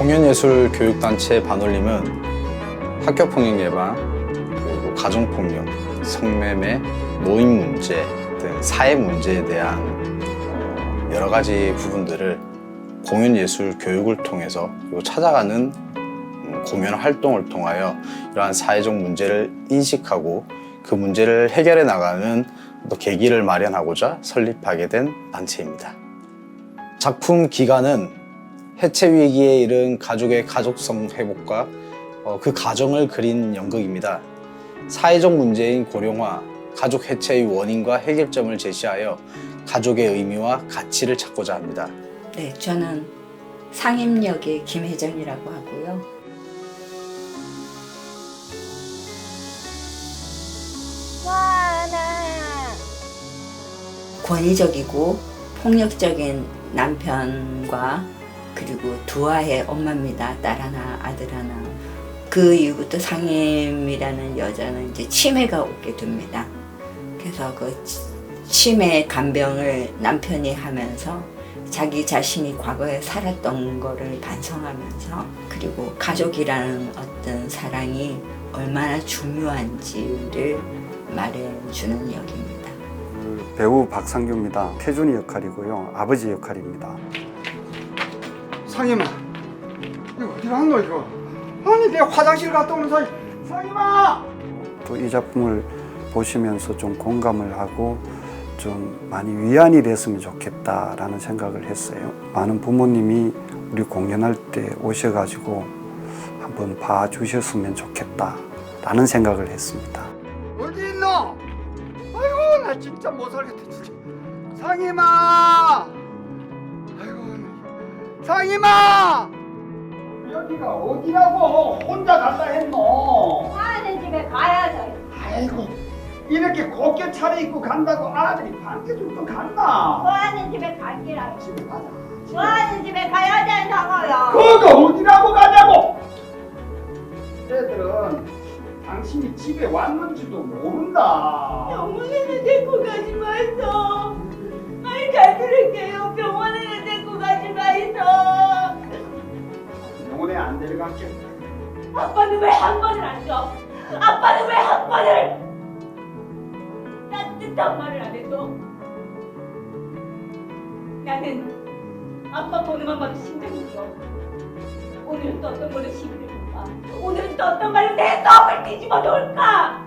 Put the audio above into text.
공연예술교육단체 반올림은 학교폭력 예방, 그리고 가정폭력, 성매매, 노인 문제 등 사회 문제에 대한 어, 여러 가지 부분들을 공연예술 교육을 통해서 그리고 찾아가는 음, 공연 활동을 통하여 이러한 사회적 문제를 인식하고 그 문제를 해결해 나가는 또 계기를 마련하고자 설립하게 된 단체입니다. 작품 기간은 해체 위기에 이른 가족의 가족성 회복과 어, 그 과정을 그린 연극입니다. 사회적 문제인 고령화, 가족 해체의 원인과 해결점을 제시하여 가족의 의미와 가치를 찾고자 합니다. 네, 저는 상임역의 김혜정이라고 하고요. 권위적이고 폭력적인 남편과 그리고 두 아이의 엄마입니다. 딸 하나, 아들 하나. 그 이후부터 상임이라는 여자는 이제 치매가 오게 됩니다. 그래서 그 치- 치매 간병을 남편이 하면서 자기 자신이 과거에 살았던 거를 반성하면서 그리고 가족이라는 어떤 사랑이 얼마나 중요한지를 말해주는 역입니다. 그 배우 박상규입니다. 태준이 역할이고요. 아버지 역할입니다. 상임아 이거 어디 갔노 이거? 아니 내가 화장실 갔다 오는 사이 상임아! 또 이 작품을 보시면서 좀 공감을 하고 좀 많이 위안이 됐으면 좋겠다라는 생각을 했어요. 많은 부모님이 우리 공연할 때 오셔가지고 한번 봐주셨으면 좋겠다라는 생각을 했습니다. 어디 있노? 아이고 나 진짜 못 살겠다 진짜. 상임아 상임아 여기가 어디라고 혼자 갈라 했노 아는 집에 가야죠. 아이고 이렇게 곱게 차려입고 간다고 아들이 반겨 줄거 갔나 좋아하는 집에 갈기라. 집에 가자 좋아하는 집에 가야 된다고요. 그거 어디라고 가냐고 애들은 당신이 집에 왔는지도 모른다 병원에는 데리고 가지 마이소. 아이 잘 들을게요. 병원 안 데려갈게 아빠는 왜 한 번을 안 줘? 아빠는 왜 한 번을? 따뜻한 말을 안 해도 나는 아빠 보는 것마다 심장이 뛰어. 오늘은 또 어떤 걸로 시비를 볼까? 오늘은 또 어떤 말로 내 썸을 뒤집어 놓을까?